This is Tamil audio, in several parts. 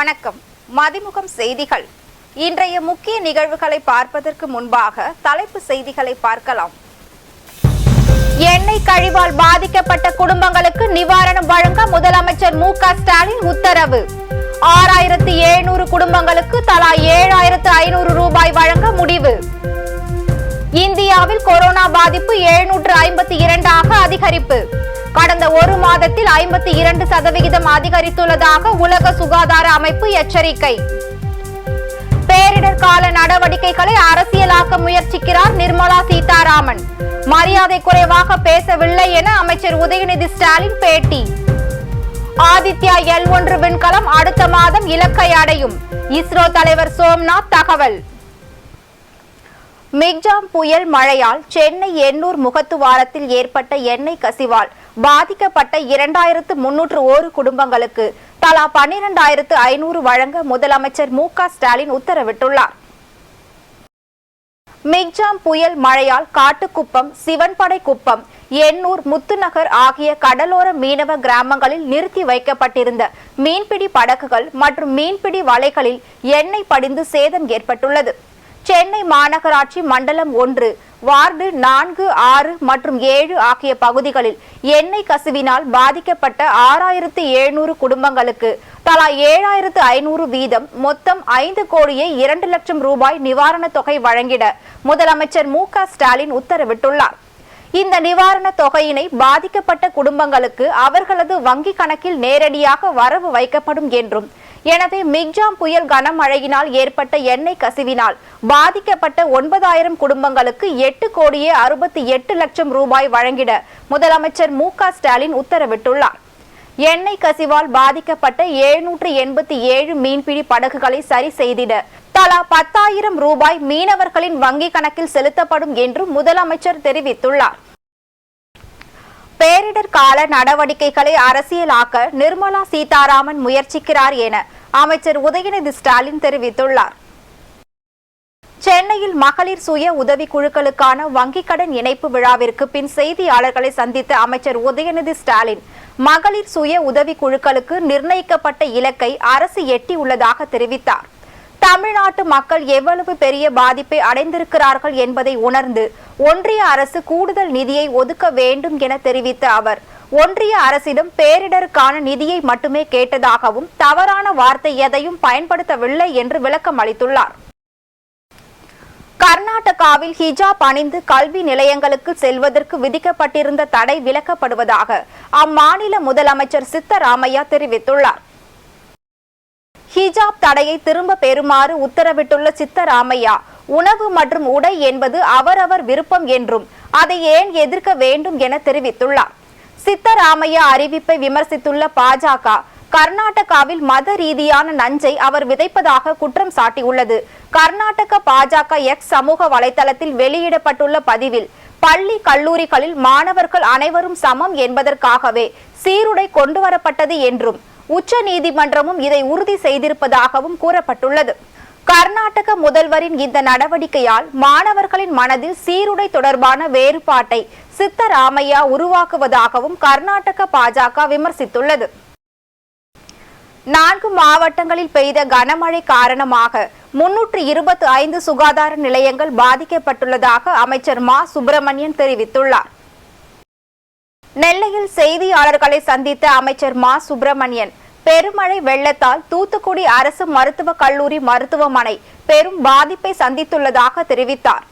வணக்கம். மதிமுகம் செய்திகள். இன்றைய முக்கிய நிகழ்வுகளை பார்ப்பதற்கு முன்பாக தலைப்பு செய்திகளை பார்க்கலாம். எண்ணெய் கழிவால் பாதிக்கப்பட்ட குடும்பங்களுக்கு நிவாரணம் வழங்க முதலமைச்சர் மு ஸ்டாலின் உத்தரவு. ஆறாயிரத்து எழுநூறு குடும்பங்களுக்கு தலா ஏழாயிரத்து ஐநூறு ரூபாய் வழங்க முடிவு. இந்தியாவில் கொரோனா பாதிப்பு எழுநூற்று ஐம்பத்தி இரண்டாக அதிகரிப்பு. கடந்த ஒரு மாதத்தில் ஐம்பத்தி இரண்டு சதவிகிதம் அதிகரித்துள்ளதாக உலக சுகாதார அமைப்பு எச்சரிக்கை. பேரிடர் கால நடவடிக்கைகளை அரசியலாக்க முயற்சிக்கிறார் நிர்மலா சீதாராமன். மரியாதை குறைவாக பேசவில்லை என அமைச்சர் உதயநிதி ஸ்டாலின் பேட்டி. ஆதித்யா எல் ஒன்று விண்கலம் அடுத்த மாதம் இலக்கை அடையும். இஸ்ரோ தலைவர் சோம்நாத் தகவல். மிக்ஜாம் புயல் மழையால் சென்னை எண்ணூர் முகத்துவாரத்தில் ஏற்பட்ட எண்ணெய் கசிவால் பாதிக்கப்பட்ட இரண்டாயிரத்து முன்னூற்று ஒரு குடும்பங்களுக்கு தலா பன்னிரண்டாயிரத்து ஐநூறு வழங்க முதலமைச்சர் மு க ஸ்டாலின் உத்தரவிட்டுள்ளார். மிக்ஜாம் புயல் மழையால் காட்டுக்குப்பம் சிவன்படை குப்பம் எண்ணூர் முத்துநகர் ஆகிய கடலோர மீனவ கிராமங்களில் நிறுத்தி வைக்கப்பட்டிருந்த மீன்பிடி படகுகள் மற்றும் மீன்பிடி வலைகளில் எண்ணெய் படிந்து சேதம் ஏற்பட்டுள்ளது. சென்னை மாநகராட்சி மண்டலம் ஒன்று வார்டு நான்கு ஆறு மற்றும் ஏழு ஆகிய பகுதிகளில் எண்ணெய் கசிவினால் பாதிக்கப்பட்ட ஆறாயிரத்து எழுநூறு குடும்பங்களுக்கு தலா ஏழாயிரத்து ஐநூறு வீதம் மொத்தம் ஐந்து கோடியே இரண்டு லட்சம் ரூபாய் நிவாரணத் தொகை வழங்கிட முதலமைச்சர் மு க ஸ்டாலின் உத்தரவிட்டுள்ளார். இந்த நிவாரணத் தொகையினை பாதிக்கப்பட்ட குடும்பங்களுக்கு அவர்களது வங்கி கணக்கில் நேரடியாக வரவு வைக்கப்படும் என்றும் எனவே மிக்ஜாம் புயல் கனமழையினால் ஏற்பட்ட எண்ணெய் கசிவினால் பாதிக்கப்பட்ட ஒன்பதாயிரம் குடும்பங்களுக்கு எட்டு கோடியே அறுபத்தி எட்டு லட்சம் ரூபாய் வழங்கிட முதலமைச்சர் மு க ஸ்டாலின் உத்தரவிட்டுள்ளார். எண்ணெய் கசிவால் பாதிக்கப்பட்ட எழுநூற்று எண்பத்தி ஏழு மீன்பிடி படகுகளை சரி செய்திட தலா பத்தாயிரம் ரூபாய் மீனவர்களின் வங்கி கணக்கில் செலுத்தப்படும் என்றும் முதலமைச்சர் தெரிவித்துள்ளார். பேரிடர் கால நடவடிக்கைகளை அரசியலாக்க நிர்மலா சீதாராமன் முயற்சிக்கிறார் என அமைச்சர் உதயநிதி ஸ்டாலின் தெரிவித்துள்ளார். சென்னையில் மகளிர் சுய உதவி குழுக்களுக்கான வங்கிக் கடன் இணைப்பு விழாவிற்கு பின் செய்தியாளர்களை சந்தித்த அமைச்சர் உதயநிதி ஸ்டாலின் மகளிர் சுய உதவி குழுக்களுக்கு நிர்ணயிக்கப்பட்ட இலக்கை அரசு எட்டியுள்ளதாக தெரிவித்தார். தமிழ்நாட்டு மக்கள் எவ்வளவு பெரிய பாதிப்பை அடைந்திருக்கிறார்கள் என்பதை உணர்ந்து ஒன்றிய அரசு கூடுதல் நிதியை ஒதுக்க வேண்டும் என தெரிவித்த அவர் ஒன்றிய அரசிடம் பேரிடருக்கான நிதியை மட்டுமே கேட்டதாகவும் தவறான வார்த்தை எதையும் பயன்படுத்தவில்லை என்று விளக்கம் அளித்துள்ளார். கர்நாடகாவில் ஹிஜாப் அணிந்து கல்வி நிலையங்களுக்கு செல்வதற்கு விதிக்கப்பட்டிருந்த தடை விலக்கப்படுவதாக அம்மாநில முதலமைச்சர் சித்தராமையா தெரிவித்துள்ளார். ஹிஜாப் தடையை திரும்ப பெறுமாறு உத்தரவிட்டுள்ள சித்தராமையா உணவு மற்றும் உடை என்பது அவரவர் விருப்பம் என்றும் அதை ஏன் எதிர்க்க வேண்டும் என தெரிவித்துள்ளார். சித்தராமையா அறிவிப்பை விமர்சித்துள்ள பாஜக கர்நாடகாவில் மத ரீதியான நஞ்சை அவர் விதைப்பதாக குற்றம் சாட்டியுள்ளது. கர்நாடக பாஜக எக்ஸ் சமூக வலைதளத்தில் வெளியிடப்பட்டுள்ள பதிவில் பள்ளி கல்லூரிகளில் மாணவர்கள் அனைவரும் சமம் என்பதற்காகவே சீருடை கொண்டுவரப்பட்டது என்றும் உச்ச நீதிமன்றமும் இதை உறுதி செய்திருப்பதாகவும் கூறப்பட்டுள்ளது. கர்நாடக முதல்வரின் இந்த நடவடிக்கையால் மாணவர்களின் மனதில் சீருடை தொடர்பான வேறுபாட்டை சித்தராமையா உருவாக்குவதாகவும் கர்நாடக பாஜக விமர்சித்துள்ளது. நான்கு மாவட்டங்களில் பெய்த கனமழை காரணமாக முன்னூற்று இருபத்தி ஐந்து சுகாதார நிலையங்கள் பாதிக்கப்பட்டுள்ளதாக அமைச்சர் மா. சுப்பிரமணியன் தெரிவித்துள்ளார். நெல்லையில் செய்தியாளர்களை சந்தித்த அமைச்சர் மா. சுப்பிரமணியன் பெருமழை வெள்ளத்தால் தூத்துக்குடி அரசு மருத்துவக் கல்லூரி மருத்துவமனை பெரும் பாதிப்பை சந்தித்துள்ளதாக தெரிவித்தார்.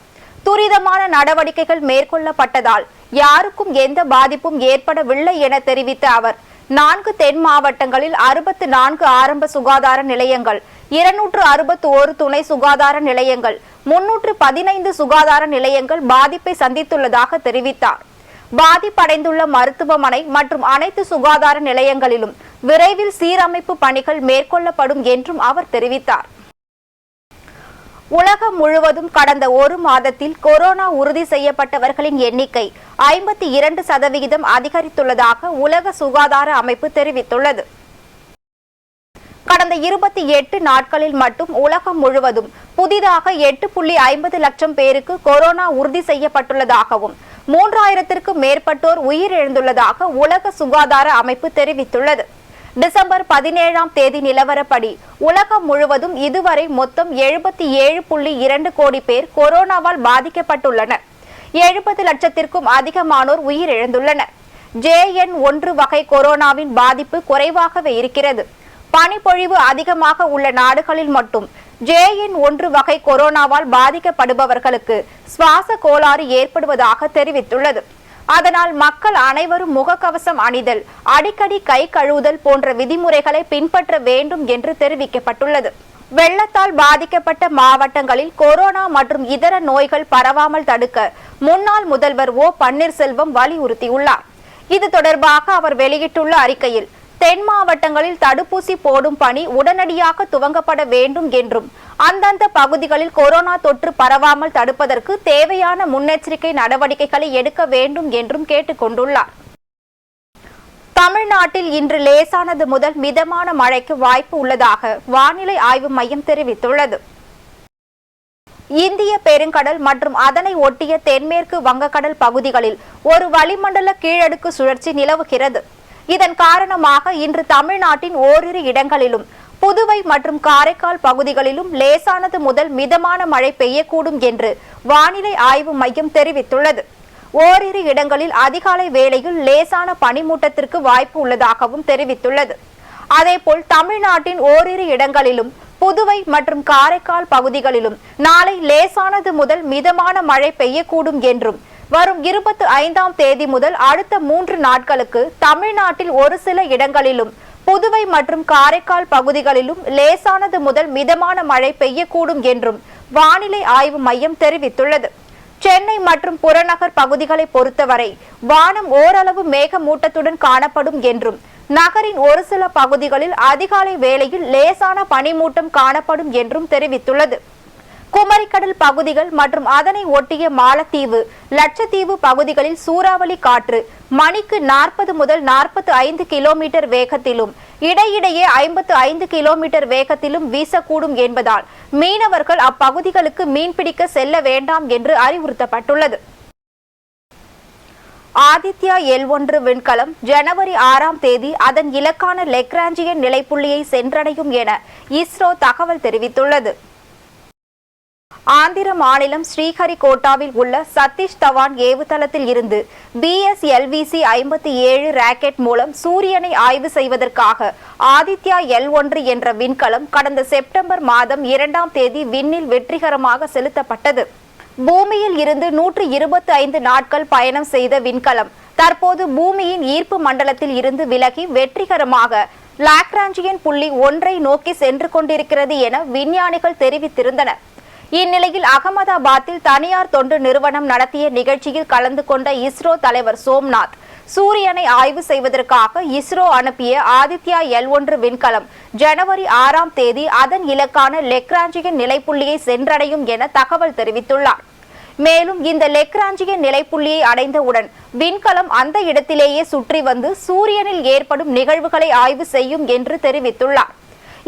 துரிதமான நடவடிக்கைகள் மேற்கொள்ளப்பட்டதால் யாருக்கும் எந்த பாதிப்பும் ஏற்படவில்லை என தெரிவித்த அவர் நான்கு தென் மாவட்டங்களில் அறுபத்து நான்கு ஆரம்ப சுகாதார நிலையங்கள் இருநூற்று அறுபத்து ஒரு துணை சுகாதார நிலையங்கள் முன்னூற்று பதினைந்து சுகாதார நிலையங்கள் பாதிப்பை சந்தித்துள்ளதாக தெரிவித்தார். பாதிப்படைந்துள்ள மருத்துவமனை மற்றும் அனைத்து சுகாதார நிலையங்களிலும் விரைவில் சீரமைப்பு பணிகள் மேற்கொள்ளப்படும் என்றும் அவர் தெரிவித்தார். உலகம் முழுவதும் கடந்த ஒரு மாதத்தில் கொரோனா உறுதி செய்யப்பட்டவர்களின் எண்ணிக்கை ஐம்பத்தி இரண்டு சதவிகிதம் அதிகரித்துள்ளதாக உலக சுகாதார அமைப்பு தெரிவித்துள்ளது. கடந்த இருபத்தி எட்டு நாட்களில் மட்டும் உலகம் முழுவதும் புதிதாக எட்டு புள்ளி ஐம்பது லட்சம் பேருக்கு கொரோனா உறுதி செய்யப்பட்டுள்ளதாகவும் மூன்றாயிரத்திற்கும் மேற்பட்டோர் உயிரிழந்துள்ளதாக உலக சுகாதார அமைப்பு தெரிவித்துள்ளது. டிசம்பர் பதினேழாம் தேதி நிலவரப்படி உலகம் முழுவதும் இதுவரை மொத்தம் எழுபத்தி ஏழு புள்ளி இரண்டு கோடி பேர் கொரோனாவால் பாதிக்கப்பட்டுள்ளனர். எழுபது லட்சத்திற்கும் அதிகமானோர் உயிரிழந்துள்ளனர். ஜேஎன் ஒன்று வகை கொரோனாவின் பாதிப்பு குறைவாகவே இருக்கிறது. பனிப்பொழிவு அதிகமாக உள்ள நாடுகளில் மட்டும் ஜேஎன் ஒன்று வகை கொரோனாவால் பாதிக்கப்படுபவர்களுக்கு சுவாச கோளாறு ஏற்படுவதாக தெரிவித்துள்ளது. அதனால் மக்கள் அனைவரும் முகக்கவசம் அணிதல் அடிக்கடி கை கழுவுதல் போன்ற விதிமுறைகளை பின்பற்ற வேண்டும் என்று தெரிவிக்கப்பட்டுள்ளது. வெள்ளத்தால் பாதிக்கப்பட்ட மாவட்டங்களில் கொரோனா மற்றும் இதர நோய்கள் பரவாமல் தடுக்க முன்னாள் முதல்வர் ஓ பன்னீர்செல்வம் வலியுறுத்தியுள்ளார். இது தொடர்பாக அவர் வெளியிட்டுள்ள அறிக்கையில் தென் மாவட்டங்களில் தடுப்பூசி போடும் பணி உடனடியாக துவங்கப்பட வேண்டும் என்றும் அந்தந்த பகுதிகளில் கொரோனா தொற்று பரவாமல் தடுப்பதற்கு தேவையான முன்னெச்சரிக்கை நடவடிக்கைகளை எடுக்க வேண்டும் என்றும் கேட்டுக் கொண்டுள்ளார் தமிழ்நாட்டில் இன்று லேசானது முதல் மிதமான மழைக்கு வாய்ப்பு உள்ளதாக வானிலை ஆய்வு மையம் தெரிவித்துள்ளது. இந்திய பெருங்கடல் மற்றும் அதனை ஒட்டிய தென்மேற்கு வங்கக்கடல் பகுதிகளில் ஒரு வளிமண்டல கீழடுக்கு சுழற்சி நிலவுகிறது. இதன் காரணமாக இன்று தமிழ்நாட்டின் ஓரிரு இடங்களிலும் புதுவை மற்றும் காரைக்கால் பகுதிகளிலும் லேசானது முதல் மிதமான மழை பெய்யக்கூடும் என்று வானிலை ஆய்வு மையம் தெரிவித்துள்ளது. ஓரிரு இடங்களில் அதிகாலை வேளையில் லேசான பனிமூட்டத்திற்கு வாய்ப்பு உள்ளதாகவும் தெரிவித்துள்ளது. அதேபோல் தமிழ்நாட்டின் ஓரிரு இடங்களிலும் புதுவை மற்றும் காரைக்கால் பகுதிகளிலும் நாளை லேசானது முதல் மிதமான மழை பெய்யக்கூடும் என்றும் வரும் இருபத்தி ஐந்தாம் தேதி முதல் அடுத்த மூன்று நாட்களுக்கு தமிழ்நாட்டில் ஒரு சில இடங்களிலும் புதுவை மற்றும் காரைக்கால் பகுதிகளிலும் லேசானது முதல் மிதமான மழை பெய்யக்கூடும் என்றும் வானிலை ஆய்வு மையம் தெரிவித்துள்ளது. சென்னை மற்றும் புறநகர் பகுதிகளை பொறுத்தவரை வானம் ஓரளவு மேகமூட்டத்துடன் காணப்படும் என்றும் நகரின் ஒரு சில பகுதிகளில் அதிகாலை வேளையில் லேசான பனிமூட்டம் காணப்படும் என்றும் தெரிவித்துள்ளது. குமரிக்கடல் பகுதிகள் மற்றும் அதனை ஒட்டிய மாலத்தீவு லட்சத்தீவு பகுதிகளில் சூறாவளி காற்று மணிக்கு நாற்பது முதல் நாற்பத்தி ஐந்து கிலோமீட்டர் வேகத்திலும் இடையிடையே ஐம்பத்து ஐந்து கிலோமீட்டர் வேகத்திலும் வீசக்கூடும் என்பதால் மீனவர்கள் அப்பகுதிகளுக்கு மீன்பிடிக்க செல்ல வேண்டாம் என்று அறிவுறுத்தப்பட்டுள்ளது. ஆதித்யா எல் ஒன்று விண்கலம் ஜனவரி ஆறாம் தேதி அதன் இலக்கான லெக்ராஞ்சியன் நிலைப்புள்ளியை சென்றடையும் என இஸ்ரோ தகவல் தெரிவித்துள்ளது. ஆந்திர மாநிலம் ஸ்ரீஹரிகோட்டாவில் உள்ள சதீஷ் தவான் ஏவுதளத்தில் இருந்து பிஎஸ்எல்விசி ஐம்பத்தி ஏழு ராக்கெட் மூலம் சூரியனை ஆய்வு செய்வதற்காக ஆதித்யா எல் ஒன்று என்ற விண்கலம் கடந்த செப்டம்பர் மாதம் இரண்டாம் தேதி விண்ணில் வெற்றிகரமாக செலுத்தப்பட்டது. பூமியில் இருந்து நூற்று இருபத்தி ஐந்து நாட்கள் பயணம் செய்த விண்கலம் தற்போது பூமியின் ஈர்ப்பு மண்டலத்தில் இருந்து விலகி வெற்றிகரமாக லாக்ராஞ்சியன் புள்ளி ஒன்றை நோக்கி சென்று கொண்டிருக்கிறது என விஞ்ஞானிகள் தெரிவித்திருந்தனர். இந்நிலையில் அகமதாபாத்தில் தனியார் தொண்டு நிறுவனம் நடத்திய நிகழ்ச்சியில் கலந்து கொண்ட இஸ்ரோ தலைவர் சோம்நாத் சூரியனை ஆய்வு செய்வதற்காக இஸ்ரோ அனுப்பிய ஆதித்யா எல் ஒன்று விண்கலம் ஜனவரி ஆறாம் தேதி அதன் இலக்கான லெக்ராஞ்சியன் நிலைப்புள்ளியை சென்றடையும் என தகவல் தெரிவித்துள்ளார். மேலும் இந்த லெக்ராஞ்சியன் நிலைப்புள்ளியை அடைந்தவுடன் விண்கலம் அந்த இடத்திலேயே சுற்றி வந்து சூரியனில் ஏற்படும் நிகழ்வுகளை ஆய்வு செய்யும் என்று தெரிவித்துள்ளார்.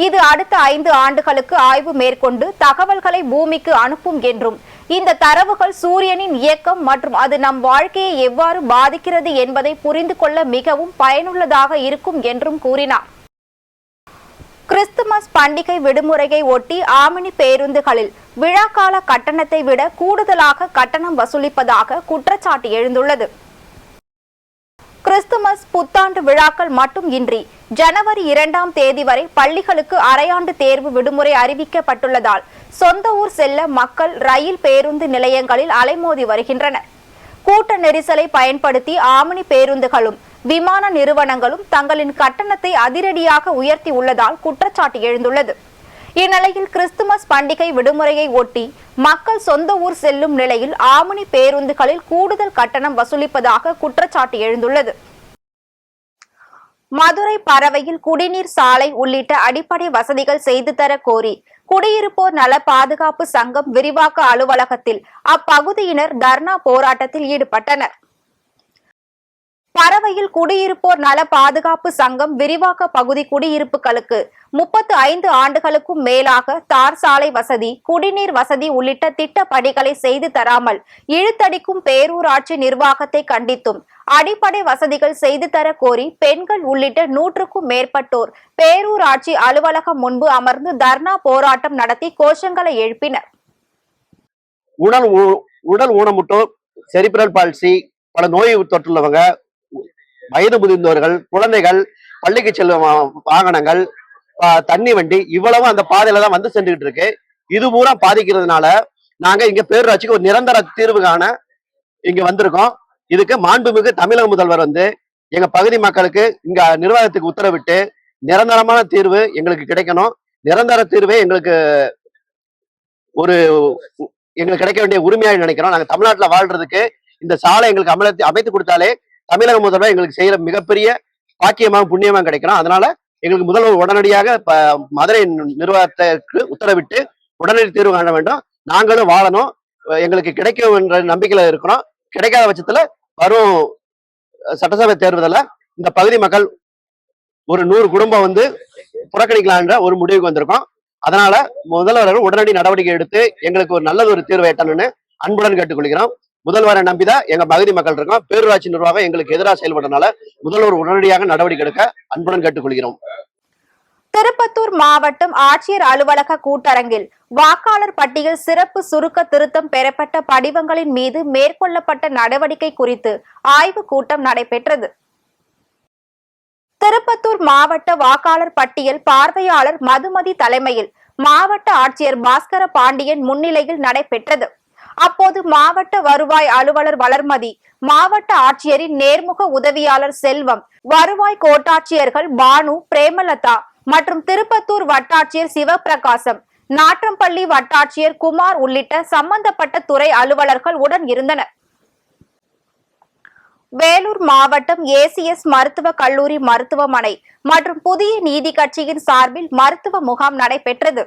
இது அடுத்த ஐந்து ஆண்டுகளுக்கு ஆய்வு மேற்கொண்டு தகவல்களை பூமிக்கு அனுப்பும் என்றும் இந்த தரவுகள் சூரியனின் இயக்கம் மற்றும் அது நம் வாழ்க்கையை எவ்வாறு பாதிக்கிறது என்பதை புரிந்து கொள்ள மிகவும் பயனுள்ளதாக இருக்கும் என்றும் கூறினார். கிறிஸ்துமஸ் பண்டிகை விடுமுறையை ஒட்டி ஆமினி பேருந்துகளில் விழாக்கால கட்டணத்தை விட கூடுதலாக கட்டணம் வசூலிப்பதாக குற்றச்சாட்டு எழுந்துள்ளது. கிறிஸ்துமஸ் புத்தாண்டு விழாக்கள் மட்டும் இன்றி ஜனவரி இரண்டாம் தேதி வரை பள்ளிகளுக்கு அரையாண்டு தேர்வு விடுமுறை அறிவிக்கப்பட்டுள்ளதால் சொந்த ஊர் செல்ல மக்கள் ரயில் பேருந்து நிலையங்களில் அலைமோதி வருகின்றனர் கூட்ட நெரிசலை பயன்படுத்தி ஆமணி பேருந்துகளும் விமான நிறுவனங்களும் தங்களின் கட்டணத்தை அதிரடியாக உயர்த்தி உள்ளதால் குற்றச்சாட்டு எழுந்துள்ளது. இந்நிலையில் கிறிஸ்துமஸ் பண்டிகை விடுமுறையை ஒட்டி மக்கள் சொந்த ஊர் செல்லும் நிலையில் ஆமணி பேருந்துகளில் கூடுதல் கட்டணம் வசூலிப்பதாக குற்றச்சாட்டு எழுந்துள்ளது. மதுரை பறவையில் குடிநீர் சாலை உள்ளிட்ட அடிப்படை வசதிகள் செய்து தர கோரி குடியிருப்போர் நல பாதுகாப்பு சங்கம் விரிவாக்க அலுவலகத்தில் அப்பகுதியினர் தர்ணா போராட்டத்தில் ஈடுபட்டனர். பறவையில் குடியிருப்போர் நல பாதுகாப்பு சங்கம் விரிவாக்க பகுதி குடியிருப்புகளுக்கு முப்பத்து ஐந்து ஆண்டுகளுக்கும் மேலாக தார் சாலை வசதி குடிநீர் வசதி உள்ளிட்ட திட்ட பணிகளை செய்து தராமல் இழுத்தடிக்கும் பேரூராட்சி நிர்வாகத்தை கண்டித்தும் அடிப்படை வசதிகள் செய்து தர கோரி பெண்கள் உள்ளிட்ட நூற்றுக்கும் மேற்பட்டோர் பேரூராட்சி அலுவலகம் முன்பு அமர்ந்து தர்ணா போராட்டம் நடத்தி கோஷங்களை எழுப்பினர். உடல் ஊ- உடல் ஊனமுட்டோர் செரிபிரல் பால்சி பல நோய் தொற்றுள்ளவங்க வயது முதிர்ந்தவர்கள் குழந்தைகள் பள்ளிக்கு செல்லும் வாகனங்கள் தண்ணி வண்டி இவ்வளவு அந்த பாதையில தான் வந்து சென்றுகிட்டு இருக்கு. இது பூரா பாதிக்கிறதுனால நாங்க இங்க பேரூராட்சிக்கு ஒரு நிரந்தர தீர்வு காண இங்க வந்திருக்கோம். இதுக்கு மாண்புமிகு தமிழக முதல்வர் வந்து எங்க பகுதி மக்களுக்கு இங்க நிர்வாகத்துக்கு உத்தரவிட்டு நிரந்தரமான தீர்வு எங்களுக்கு கிடைக்கணும். நிரந்தர தீர்வே எங்களுக்கு ஒரு எங்களுக்கு கிடைக்க வேண்டிய உரிமையாக நினைக்கிறோம். நாங்க தமிழ்நாட்டுல வாழ்றதுக்கு இந்த சாலை எங்களுக்கு அமலத்தி அமைத்து கொடுத்தாலே தமிழக முதல்வர் எங்களுக்கு செய்யற மிகப்பெரிய பாக்கியமாக புண்ணியமாக கிடைக்கணும் அதனால எங்களுக்கு முதல்வர் உடனடியாக மதுரை நிர்வாகத்திற்கு உத்தரவிட்டு உடனடி தீர்வு காண வேண்டும். நாங்களும் வாழணும். எங்களுக்கு கிடைக்கும் என்ற நம்பிக்கையில இருக்கிறோம். கிடைக்காத பட்சத்துல வரும் சட்டசபை தேர்தலில் இந்த பகுதி மக்கள் ஒரு நூறு குடும்பம் வந்து புறக்கணிக்கலான்ற ஒரு முடிவுக்கு வந்திருக்கோம். அதனால முதல்வர்கள் உடனடி நடவடிக்கை எடுத்து எங்களுக்கு ஒரு நல்லது ஒரு தீர்வு எட்டணும்னு அன்புடன் கேட்டுக்கொள்கிறோம். முதல்வரை நம்பிதான் எங்க பகுதி மக்கள் இருக்கோம். பேரூராட்சி நிர்வாகம் எங்களுக்கு எதிராக செயல்படுறதுனால முதல்வர் உடனடியாக நடவடிக்கை எடுக்க அன்புடன் கேட்டுக்கொள்கிறோம். திருப்பத்தூர் மாவட்டம் ஆட்சியர் அலுவலக கூட்டரங்கில் வாக்காளர் பட்டியல் சிறப்பு சுருக்க திருத்தம் பெறப்பட்ட படிவங்களின் மீது மேற்கொள்ளப்பட்ட நடவடிக்கை குறித்து ஆய்வு கூட்டம் நடைபெற்றது. திருப்பத்தூர் மாவட்ட வாக்காளர் பட்டியல் பார்வையாளர் மதுமதி தலைமையில் மாவட்ட ஆட்சியர் பாஸ்கர பாண்டியன் முன்னிலையில் நடைபெற்றது. அப்போது மாவட்ட வருவாய் அலுவலர் வளர்மதி மாவட்ட ஆட்சியரின் நேர்முக உதவியாளர் செல்வம் வருவாய் கோட்டாட்சியர்கள் பானு பிரேமலதா மற்றும் திருப்பத்தூர் வட்டாட்சியர் சிவபிரகாசம் நாற்றம்பள்ளி வட்டாட்சியர் குமார் உள்ளிட்ட சம்பந்தப்பட்ட துறை அலுவலர்கள் உடன் இருந்தனர். வேலூர் மாவட்டம் ஏசிஎஸ் மருத்துவ கல்லூரி மருத்துவமனை மற்றும் புதிய நீதி கட்சியின் சார்பில் மருத்துவ முகாம் நடைபெற்றது.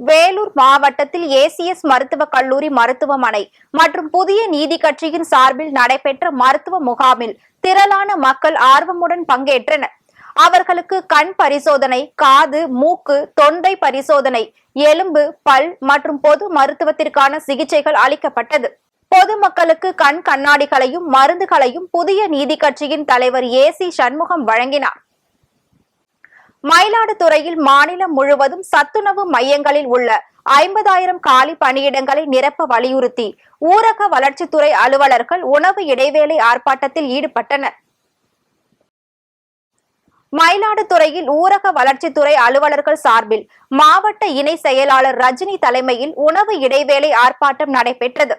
வேலூர் மாவட்டத்தில் ஏசிஎஸ் மருத்துவக் கல்லூரி மருத்துவமனை மற்றும் புதிய நீதி கட்சியின் சார்பில் நடைபெற்ற மருத்துவ முகாமில் திரளான மக்கள் ஆர்வமுடன் பங்கேற்றனர். அவர்களுக்கு கண் பரிசோதனை காது மூக்கு தொண்டை பரிசோதனை எலும்பு பல் மற்றும் பொது மருத்துவத்திற்கான சிகிச்சைகள் அளிக்கப்பட்டது. பொதுமக்களுக்கு கண் கண்ணாடிகளையும் மருந்துகளையும் புதிய நீதி கட்சியின் தலைவர் ஏ சி சண்முகம் வழங்கினார். மயிலாடுதுறையில் மாநிலம் முழுவதும் சத்துணவு மையங்களில் உள்ள ஐம்பதாயிரம் காலி பணியிடங்களை நிரப்ப வலியுறுத்தி ஊரக வளர்ச்சித்துறை அலுவலர்கள் உணவு இடைவேளை ஆர்ப்பாட்டத்தில் ஈடுபட்டனர். மயிலாடுதுறையில் ஊரக வளர்ச்சித்துறை அலுவலர்கள் சார்பில் மாவட்ட இணை செயலாளர் ரஜினி தலைமையில் உணவு இடைவேளை ஆர்ப்பாட்டம் நடைபெற்றது.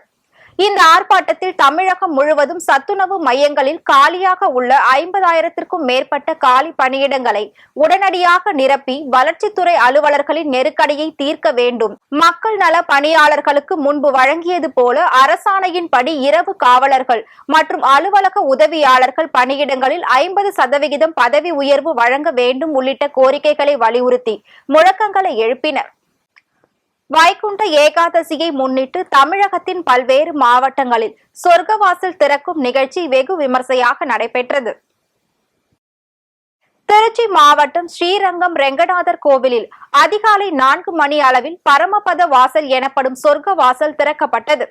இந்த ஆர்ப்பாட்டத்தில் தமிழகம் முழுவதும் சத்துணவு மையங்களில் காலியாக உள்ள ஐம்பதாயிரத்திற்கும் மேற்பட்ட காலி பணியிடங்களை உடனடியாக நிரப்பி வளர்ச்சித்துறை அலுவலர்களின் நெருக்கடியை தீர்க்க வேண்டும். மக்கள் நல பணியாளர்களுக்கு முன்பு வழங்கியது போல அரசாணையின்படி இரவு காவலர்கள் மற்றும் அலுவலக உதவியாளர்கள் பணியிடங்களில் ஐம்பது சதவிகிதம் பதவி உயர்வு வழங்க வேண்டும் உள்ளிட்ட கோரிக்கைகளை வலியுறுத்தி முழக்கங்களை எழுப்பினர். வைகுண்ட ஏகாதசியை முன்னிட்டு தமிழகத்தின் பல்வேறு மாவட்டங்களில் சொர்க்கவாசல் திறக்கும் நிகழ்ச்சி வெகு விமர்சையாக நடைபெற்றது. திருச்சி மாவட்டம் ஸ்ரீரங்கம் ரெங்கநாதர் கோவிலில் அதிகாலை நான்கு மணி அளவில் பரமபத வாசல் எனப்படும் சொர்க்க வாசல் திறக்கப்பட்டது.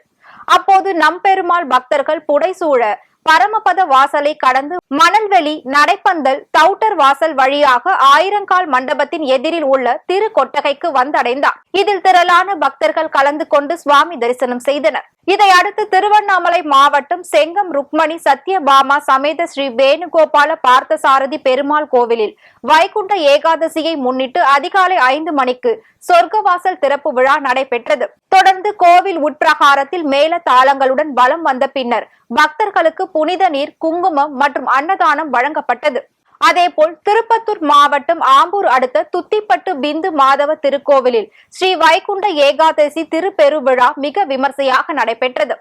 அப்போது நம்பெருமாள் பக்தர்கள் புடைசூழ பரமபத வாசலை கடந்து மணல்வெளி நடைப்பந்தல் தௌட்டர் வாசல் வழியாக ஆயிரங்கால் மண்டபத்தின் எதிரில் உள்ள திரு கொட்டகைக்கு வந்தடைந்தார். இதில் திரளான பக்தர்கள் கலந்து கொண்டு சுவாமி தரிசனம் செய்தனர். இதையடுத்து திருவண்ணாமலை மாவட்டம் செங்கம் ருக்மணி சத்யபாமா சமேத ஸ்ரீ வேணுகோபால பார்த்தசாரதி பெருமாள் கோவிலில் வைகுண்ட ஏகாதசியை முன்னிட்டு அதிகாலை ஐந்து மணிக்கு சொர்க்கவாசல் திறப்பு விழா நடைபெற்றது. தொடர்ந்து கோவில் உட்பிரகாரத்தில் மேல தாளங்களுடன் வலம் வந்த பின்னர் பக்தர்களுக்கு புனித நீர் குங்குமம் மற்றும் அன்னதானம் வழங்கப்பட்டது. அதேபோல் திருப்பத்தூர் மாவட்டம் ஆம்பூர் அடுத்த துத்திப்பட்டு பிந்து மாதவ திருக்கோவிலில் ஸ்ரீ வைகுண்ட ஏகாதசி திருப்பெருவிழா மிக விமர்சையாக நடைபெற்றது.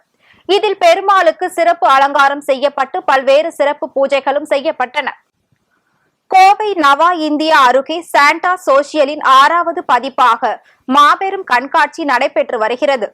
இதில் பெருமாளுக்கு சிறப்பு அலங்காரம் செய்யப்பட்டு பல்வேறு சிறப்பு பூஜைகளும் செய்யப்பட்டன. கோவை நவா இந்தியா அருகே சாண்டா சோசியலின் ஆறாவது பதிப்பாக மாபெரும் கண்காட்சி நடைபெற்று வருகிறது.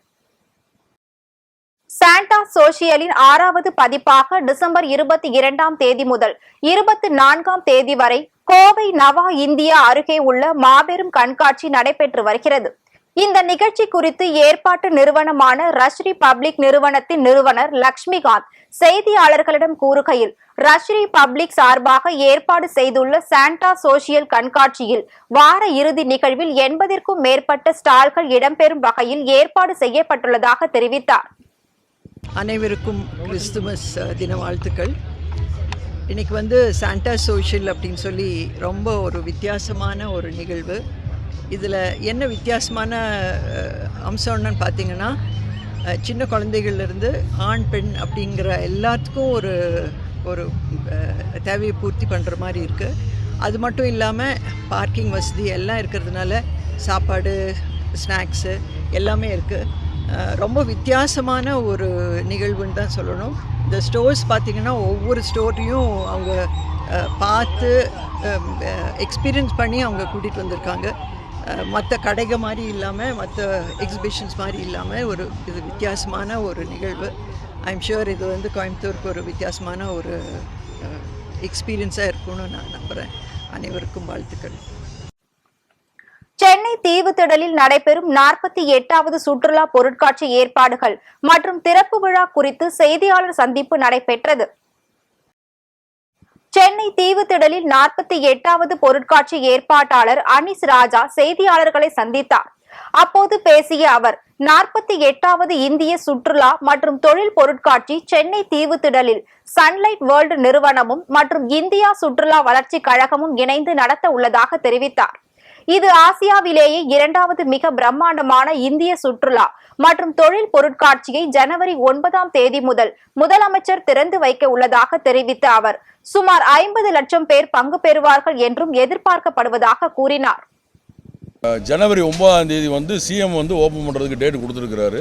சாண்டா சோஷியலின் ஆறாவது பதிப்பாக டிசம்பர் இருபத்தி இரண்டாம் தேதி முதல் இருபத்தி நான்காம் தேதி வரை கோவை நவா இந்தியா அருகே உள்ள மாபெரும் கண்காட்சி நடைபெற்று வருகிறது. இந்த நிகழ்ச்சி குறித்து ஏற்பாட்டு நிறுவனமான ரஷ்ரி பப்ளிக் நிறுவனத்தின் நிறுவனர் லக்ஷ்மிகாந்த் செய்தியாளர்களிடம் கூறுகையில் ரஷ்ரி பப்ளிக் சார்பாக ஏற்பாடு செய்துள்ள சாண்டா சோஷியல் கண்காட்சியில் வார இறுதி நிகழ்வில் எண்பதிற்கும் மேற்பட்ட ஸ்டால்கள் இடம்பெறும் வகையில் ஏற்பாடு செய்யப்பட்டுள்ளதாக தெரிவித்தார். அனைவருக்கும் கிறிஸ்துமஸ் தின வாழ்த்துக்கள் இன்றைக்கி வந்து சாண்டா சோஷியல் அப்படின்னு சொல்லி ரொம்ப ஒரு வித்தியாசமான ஒரு நிகழ்வு. இதில் என்ன வித்தியாசமான அம்சம்னு பார்த்தீங்கன்னா சின்ன குழந்தைகள்லேருந்து ஆண் பெண் அப்படிங்கிற எல்லாத்துக்கும் ஒரு ஒரு தேவையை பூர்த்தி பண்ணுற மாதிரி இருக்குது அது மட்டும் இல்லாமல் பார்க்கிங் வசதி எல்லாம் இருக்கிறதுனால சாப்பாடு ஸ்நாக்ஸு எல்லாமே இருக்குது ரொம்ப வித்தியாசமான ஒரு நிகழ்வுன்னு தான் சொல்லணும். இந்த ஸ்டோர்ஸ் பார்த்திங்கன்னா ஒவ்வொரு ஸ்டோரையும் அவங்க பார்த்து எக்ஸ்பீரியன்ஸ் பண்ணி அவங்க கூட்டிகிட்டு வந்திருக்காங்க. மற்ற கடைக மாதிரி இல்லாமல் மற்ற எக்ஸிபிஷன்ஸ் மாதிரி இல்லாமல் ஒரு இது வித்தியாசமான ஒரு நிகழ்வு. ஐம் ஷுர் இது வந்து கோயம்புத்தூருக்கு ஒரு வித்தியாசமான ஒரு எக்ஸ்பீரியன்ஸாக இருக்கும்னு நான் நம்புகிறேன் அனைவருக்கும் வாழ்த்துக்கள். சென்னை தீவுத்திடலில் நடைபெறும் நாற்பத்தி எட்டாவது சுற்றுலா பொருட்காட்சி ஏற்பாடுகள் மற்றும் திறப்பு விழா குறித்து செய்தியாளர் சந்திப்பு நடைபெற்றது. சென்னை தீவுத்திடலில் நாற்பத்தி எட்டாவது பொருட்காட்சி ஏற்பாட்டாளர் அனிஸ் ராஜா செய்தியாளர்களை சந்தித்தார். அப்போது பேசிய அவர் நாற்பத்தி எட்டாவது இந்திய சுற்றுலா மற்றும் தொழில் பொருட்காட்சி சென்னை தீவுத்திடலில் சன்லைட் வேர்ல்டு நிறுவனமும் மற்றும் இந்தியா சுற்றுலா வளர்ச்சி கழகமும் இணைந்து நடத்த உள்ளதாக தெரிவித்தார். இது ஆசியாவிலேயே இரண்டாவது மிக பிரம்மாண்டமான இந்திய சுற்றுலா மற்றும் தொழில் பொருட்காட்சியை ஜனவரி ஒன்பதாம் தேதி முதல் முதலமைச்சர் திறந்து வைக்க உள்ளதாக தெரிவித்த அவர் சுமார் ஐம்பது லட்சம் பேர் பங்கு பெறுவார்கள் என்றும் எதிர்பார்க்கப்படுவதாக கூறினார். ஜனவரி ஒன்பதாம் தேதி வந்து சிஎம் வந்து ஓப்பன் பண்ணுறதுக்கு டேட் கொடுத்துருக்குறாரு.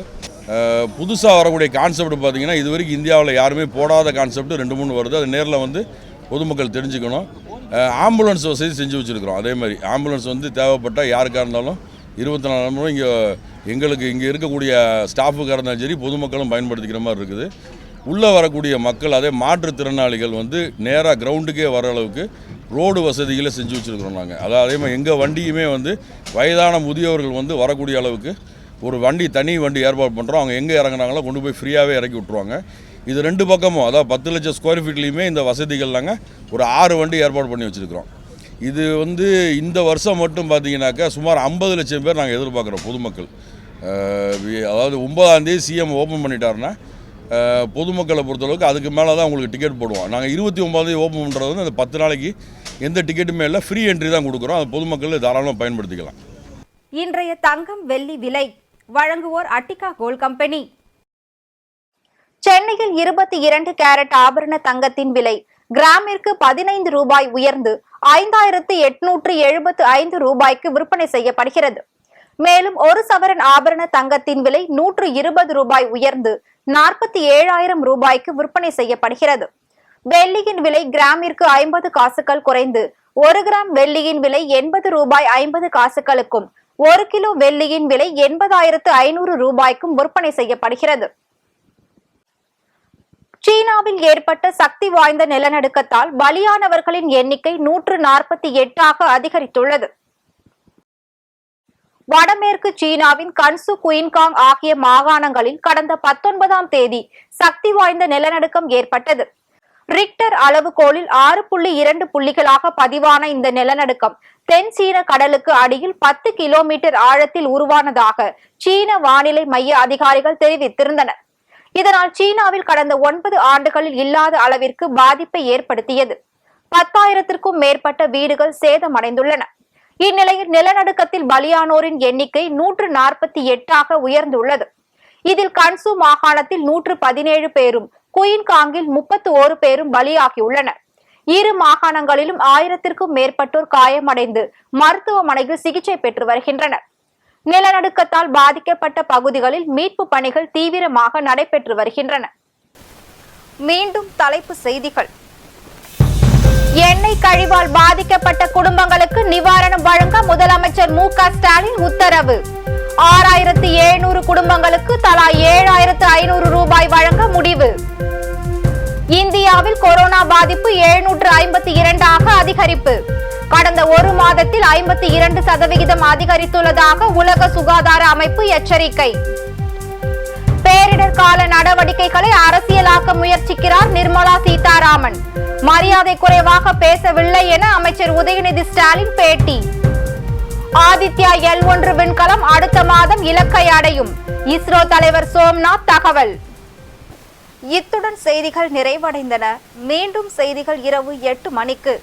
புதுசாக வரக்கூடிய கான்செப்ட் பார்த்தீங்கன்னா இது வரைக்கும் இந்தியாவில் யாருமே போடாத கான்செப்ட் ரெண்டு மூணு வருது. அது நேரில் வந்து பொதுமக்கள் தெரிஞ்சுக்கணும். ஆம்புலன்ஸ் வசதி செஞ்சு வச்சுருக்குறோம். அதே மாதிரி ஆம்புலன்ஸ் வந்து தேவைப்பட்டால் யாருக்காக இருந்தாலும் இருபத்தி நாலு மணி இங்கே எங்களுக்கு இங்கே இருக்கக்கூடிய ஸ்டாஃபுக்காக இருந்தாலும் சரி பொதுமக்களும் பயன்படுத்திக்கிற மாதிரி இருக்குது. உள்ளே வரக்கூடிய மக்கள் அதே மாற்றுத்திறனாளிகள் வந்து நேராக கிரவுண்டுக்கே வர அளவுக்கு ரோடு வசதிகளை செஞ்சு வச்சுருக்குறோம் நாங்கள் அதாவது அதே மாதிரி எங்கள் வண்டியுமே வந்து வயதான முதியவர்கள் வந்து வரக்கூடிய அளவுக்கு ஒரு வண்டி தனி வண்டி ஏற்பாடு பண்ணுறோம் அவங்க எங்கே இறங்குனாங்களோ கொண்டு போய் ஃப்ரீயாகவே இறக்கி விட்ருவாங்க இது ரெண்டு பக்கமும் அதாவது பத்து லட்சம் ஸ்கொயர் ஃபீட்லேயுமே இந்த வசதிகள் நாங்கள் ஒரு ஆறு வண்டி ஏற்பாடு பண்ணி வச்சுருக்கிறோம். இது வந்து இந்த வருஷம் மட்டும் பார்த்தீங்கன்னாக்கா சுமார் ஐம்பது லட்சம் பேர் நாங்கள் எதிர்பார்க்குறோம் பொதுமக்கள். அதாவது ஒன்பதாம் தேதி சிஎம் ஓப்பன் பண்ணிட்டாருன்னா பொதுமக்களை பொறுத்தளவுக்கு அதுக்கு மேலே தான் உங்களுக்கு டிக்கெட் போடுவோம். நாங்கள் இருபத்தி ஒன்பதாந்தேதி ஓப்பன் பண்ணுறது வந்து அந்த பத்து நாளைக்கு எந்த டிக்கெட்டுமே இல்லை ஃப்ரீ என்ட்ரி தான் கொடுக்குறோம். அது பொதுமக்கள் தாராளமாக பயன்படுத்திக்கலாம். இன்றைய தங்கம் வெள்ளி விலை வழங்குவோர் அட்டிகா கோல் கம்பெனி. சென்னையில் இருபத்தி இரண்டு கேரட் ஆபரண தங்கத்தின் விலை கிராமிற்கு பதினைந்து ரூபாய் உயர்ந்து ஐந்தாயிரத்து எட்நூற்று எழுபத்து ஐந்து ரூபாய்க்கு விற்பனை செய்யப்படுகிறது. மேலும் ஒரு சவரன் ஆபரண தங்கத்தின் விலை நூற்று இருபது ரூபாய் உயர்ந்து நாற்பத்தி ஏழாயிரம் ரூபாய்க்கு விற்பனை செய்யப்படுகிறது. வெள்ளியின் விலை கிராமிற்கு ஐம்பது காசுகள் குறைந்து ஒரு கிராம் வெள்ளியின் விலை எண்பது ரூபாய் ஐம்பது காசுகளுக்கும் ஒரு கிலோ வெள்ளியின் விலை எண்பதாயிரத்து ஐநூறு ரூபாய்க்கும் விற்பனை செய்யப்படுகிறது. சீனாவில் ஏற்பட்ட சக்தி வாய்ந்த நிலநடுக்கத்தால் பலியானவர்களின் எண்ணிக்கை நூற்று நாற்பத்தி எட்டாக அதிகரித்துள்ளது. வடமேற்கு சீனாவின் கன்சு குயின்காங் ஆகிய மாகாணங்களில் கடந்த பத்தொன்பதாம் தேதி சக்தி வாய்ந்த நிலநடுக்கம் ஏற்பட்டது. ரிக்டர் அளவுகோலில் ஆறு புள்ளி இரண்டு புள்ளிகளாக பதிவான இந்த நிலநடுக்கம் தென் சீன கடலுக்கு அடியில் பத்து கிலோமீட்டர் ஆழத்தில் உருவானதாக சீன வானிலை மைய அதிகாரிகள் தெரிவித்திருந்தனர். இதனால் சீனாவில் கடந்த ஒன்பது ஆண்டுகளில் இல்லாத அளவிற்கு பாதிப்பை ஏற்படுத்தியது. பத்தாயிரத்திற்கும் மேற்பட்ட வீடுகள் சேதமடைந்துள்ளன. இந்நிலையில் நிலநடுக்கத்தில் பலியானோரின் எண்ணிக்கை நூற்று நாற்பத்தி எட்டாக உயர்ந்துள்ளது. இதில் கன்சு மாகாணத்தில் நூற்று பதினேழு பேரும் குயின்காங்கில் முப்பத்து ஓரு பேரும் பலியாகியுள்ளனர். இரு மாகாணங்களிலும் ஆயிரத்திற்கும் மேற்பட்டோர் காயமடைந்து மருத்துவமனையில் சிகிச்சை பெற்று வருகின்றனர். நிலநடுக்கத்தால் பாதிக்கப்பட்ட பகுதிகளில் மீட்பு பணிகள் தீவிரமாக நடைபெற்று வருகின்றன. மீண்டும் தலைப்பு செய்திகள். எண்ணெய் கழிவால் பாதிக்கப்பட்ட குடும்பங்களுக்கு நிவாரணம் வழங்க முதலமைச்சர் மு ஸ்டாலின் உத்தரவு. ஆறாயிரத்து எழுநூறு குடும்பங்களுக்கு தலா ஏழாயிரத்து ஐநூறு ரூபாய் வழங்க முடிவு. இந்தியாவில் கொரோனா பாதிப்பு எழுநூற்று ஐம்பத்தி இரண்டாக அதிகரிப்பு. கடந்த ஒரு மாதத்தில் ஐம்பத்தி இரண்டு சதவிகிதம் அதிகரித்துள்ளதாக உலக சுகாதார அமைப்பு எச்சரிக்கை. பேரிடர் கால நடவடிக்கைகளை அரசியலாக்க முயற்சிக்கிறார் நிர்மலா சீதாராமன். மரியாதை குறைவாக பேசவில்லை என அமைச்சர் உதயநிதி ஸ்டாலின் பேட்டி. ஆதித்யா எல் ஒன்று விண்கலம் அடுத்த மாதம் இலக்கை அடையும். இஸ்ரோ தலைவர் சோம்நாத் தகவல். இத்துடன் செய்திகள் நிறைவடைந்தன. மீண்டும் செய்திகள் இரவு எட்டு மணிக்கு.